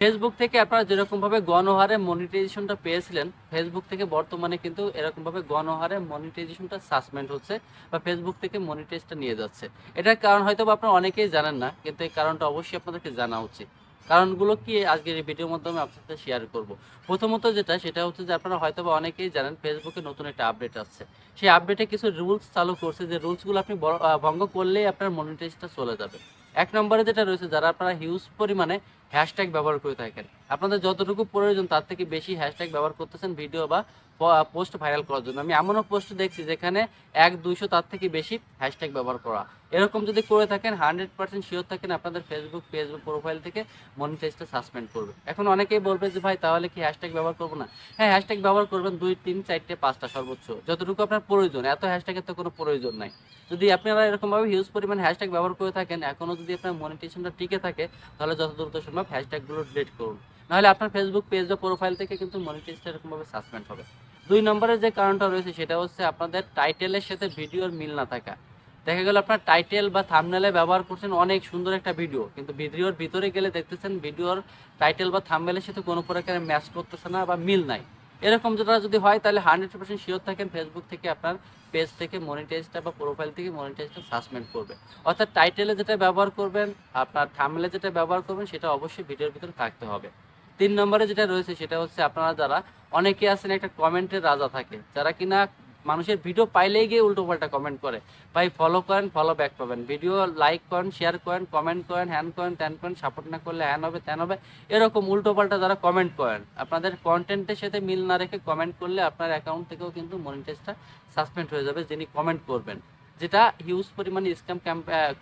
Facebook থেকে আপনারা যেরকমভাবে গণহারে মনিটাইজেশনটা পেয়েছিলেন ফেসবুক থেকে বর্তমানে কিন্তু এরকমভাবে গণহারে মনিটাইজেশনটা সাসপেন্ড হচ্ছে বা ফেসবুক থেকে মনিটাইজটা নিয়ে যাচ্ছে। এটার কারণ হয়তো আপনারা অনেকেই জানেন না, কিন্তু এই কারণটা অবশ্যই আপনাদেরকে জানা উচিত। কারণগুলো কি আজকের এই ভিডিওর মাধ্যমে আপনার সাথে শেয়ার করব। প্রথমত যেটা, সেটা হচ্ছে যে আপনারা হয়তো বা অনেকেই জানেন ফেসবুকে নতুন একটা আপডেট আসছে। সেই আপডেটে কিছু রুলস চালু করছে, যে রুলসগুলো আপনি ভঙ্গ করলেই আপনার মনিটাইজটা চলে যাবে। এক নম্বরে যেটা রয়েছে, যারা আপনারা হিউজ পরিমাণে হ্যাশট্যাগ ব্যবহার করে থাকেন। আপনাদের যতটুকু প্রয়োজন, তার থেকে বেশি হ্যাশট্যাগ ব্যবহার করতেছেন ভিডিও বা পোস্ট ভাইরাল করার জন্য। আমি এমনও পোস্ট দেখছি যেখানে এক দুইশো তার থেকে বেশি হ্যাশট্যাগ ব্যবহার করা। এরকম যদি করে থাকেন, হান্ড্রেড পার্সেন্ট শিওর থাকেন, আপনাদের ফেসবুক ফেসবুক প্রোফাইল থেকে মনিটাইজটা সাসপেন্ড করবে। এখন অনেকেই বলবে যে, ভাই, তাহলে কি হ্যাশট্যাগ ব্যবহার করব না? হ্যাঁ হ্যাশট্যাগ ব্যবহার করবেন দুই, তিন, চারটে, পাঁচটা সর্বোচ্চ। যতটুকু আপনার প্রয়োজন, এত হ্যাশট্যাগের তো কোনো প্রয়োজন নাই। যদি আপনারা এরকমভাবে হিউজ পরিমাণ হ্যাশট্যাগ ব্যবহার করে থাকেন এখনও যদি আপনার মনিটেশনটা টিকে থাকে, তাহলে যত দ্রুত সম্ভব হ্যাশট্যাগুলো ডিলিট করুন। নাহলে আপনার ফেসবুক পেজ বা প্রোফাইল থেকে কিন্তু মনিটাইজটা এরকমভাবে সাসপেন্ড হবে। দুই নম্বরের যে কারণটা রয়েছে সেটা হচ্ছে আপনাদের টাইটেলের সাথে ভিডিওর মিল না থাকা। দেখা গেল আপনার টাইটেল বা থামনেলে ব্যবহার করছেন অনেক সুন্দর একটা ভিডিও কিন্তু ভিডিওর ভিতরে গেলে দেখতেছেন ভিডিওর টাইটেল বা থামনেলের সাথে কোনো প্রকারের ম্যাচ করতেছে না বা মিল নাই। এরকম যেটা যদি হয়, তাহলে হান্ড্রেড পার্সেন্ট শিওর থাকেন ফেসবুক থেকে আপনার পেজ থেকে মনিটাইজটা বা প্রোফাইল থেকে মনিটাইজটা সাসপেন্ড করবে। অর্থাৎ টাইটেলে যেটা ব্যবহার করবেন, আপনার থামলে যেটা ব্যবহার করবেন, সেটা অবশ্যই ভিডিওর ভিতরে থাকতে হবে। তিন নম্বরে যেটা রয়েছে, সেটা হচ্ছে আপনারা যারা অনেকে আছেন, একটা কমেন্টের রাজা থাকে, যারা কিনা মানুষের ভিডিও পাইলেই গিয়ে উল্টো পাল্টা কমেন্ট করে। ভাই ফলো করেন ফলো ব্যাক পাবেন। ভিডিও লাইক করেন শেয়ার করেন কমেন্ট করেন হ্যান করেন ত্যান করেন সাপোর্ট না করলে হ্যান হবে ত্যান হবে, এরকম উল্টো পাল্টা যারা কমেন্ট করেন, আপনাদের কন্টেন্টের সাথে মিল না রেখে কমেন্ট করলে আপনার অ্যাকাউন্ট থেকেও কিন্তু মনিটাইজটা সাসপেন্ড হয়ে যাবে, যিনি কমেন্ট করবেন। যেটা হিউজ পরিমাণে স্ক্যাম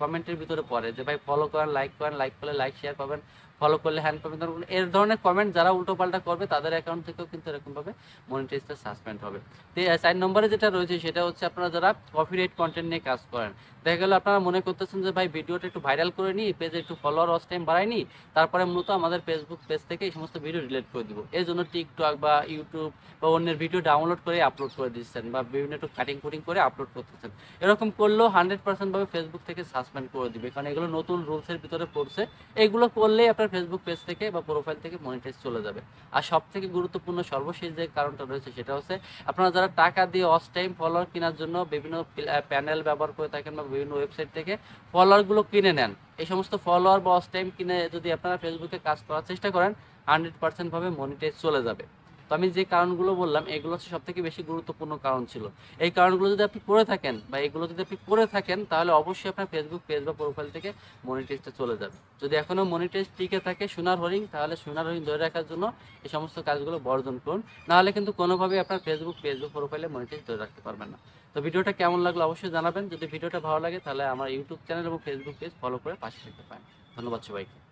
কমেন্টের ভিতরে পড়ে যে, ভাই ফলো করেন লাইক করেন লাইক করলে লাইক শেয়ার পাবেন। ফলো করলে হ্যান্ড পাবেন ধরুন এর ধরনের কমেন্ট যারা উল্টো পাল্টা করবে, তাদের অ্যাকাউন্ট থেকেও কিন্তু এরকমভাবে মনিটাইজটা সাসপেন্ড হবে। তো চার নম্বরে যেটা রয়েছে, সেটা হচ্ছে আপনারা যারা কপিরাইট কন্টেন্ট নিয়ে কাজ করেন। দেখা গেল আপনারা মনে করতেছেন যে, ভাই, ভিডিওটা একটু ভাইরাল করে নিই পেজে একটু ফলোয়ার ওয়াচ টাইম বাড়াই নিই তারপরে মূলত আমাদের ফেসবুক পেজ থেকে এই সমস্ত ভিডিও ডিলিট করে দিব। এই জন্য টিকটক বা ইউটিউব বা অন্যের ভিডিও ডাউনলোড করে আপলোড করে দিচ্ছেন বা বিভিন্ন একটু কাটিং কুটিং করে আপলোড করতেছেন। এরকম করলেও হান্ড্রেড পার্সেন্ট ভাবে ফেসবুক থেকে সাসপেন্ড করে দিবে। কারণ এগুলো নতুন রুলসের ভিতরে পড়ছে। এগুলো করলেই আপনার ফেসবুক পেজ থেকে বা প্রোফাইল থেকে মনিটাইজ চলে যাবে। আর সব থেকে গুরুত্বপূর্ণ সর্বশেষ যে কারণটা রয়েছে সেটা হচ্ছে, আপনারা যারা টাকা দিয়ে অস টাইম ফলোয়ার কেনার জন্য বিভিন্ন প্যানেল ব্যবহার করে থাকেন বা বিভিন্ন ওয়েবসাইট থেকে ফলোয়ারগুলো কিনে নেন। এই সমস্ত ফলোয়ার বা অস টাইম কিনে যদি আপনারা ফেসবুকে কাজ করার চেষ্টা করেন হান্ড্রেড পার্সেন্টভাবে মনিটাইজ চলে যাবে। তো আমি যে কারণগুলো বললাম, এগুলো হচ্ছে সব থেকে বেশি গুরুত্বপূর্ণ কারণ ছিল। এই কারণগুলো যদি আপনি করে থাকেন বা এগুলো যদি আপনি করে থাকেন, তাহলে অবশ্যই আপনার ফেসবুক পেজ বা প্রোফাইল থেকে মনিটাইজটা চলে যাবে। যদি এখনও মনিটাইজ টিকে থাকে সোনার হরিং তাহলে সোনার হরিং ধরে রাখার জন্য এই সমস্ত কাজগুলো বর্জন করুন। নাহলে কিন্তু কোনোভাবেই আপনার ফেসবুক পেজ বা প্রোফাইলে মনিটাইজ ধরে রাখতে পারবেন না। তো ভিডিওটা কেমন লাগল অবশ্যই জানাবেন। যদি ভিডিওটা ভালো লাগে, তাহলে আমার ইউটিউব চ্যানেল এবং ফেসবুক পেজ ফলো করে পাশে থাকতে পারেন। ধন্যবাদ সবাইকে।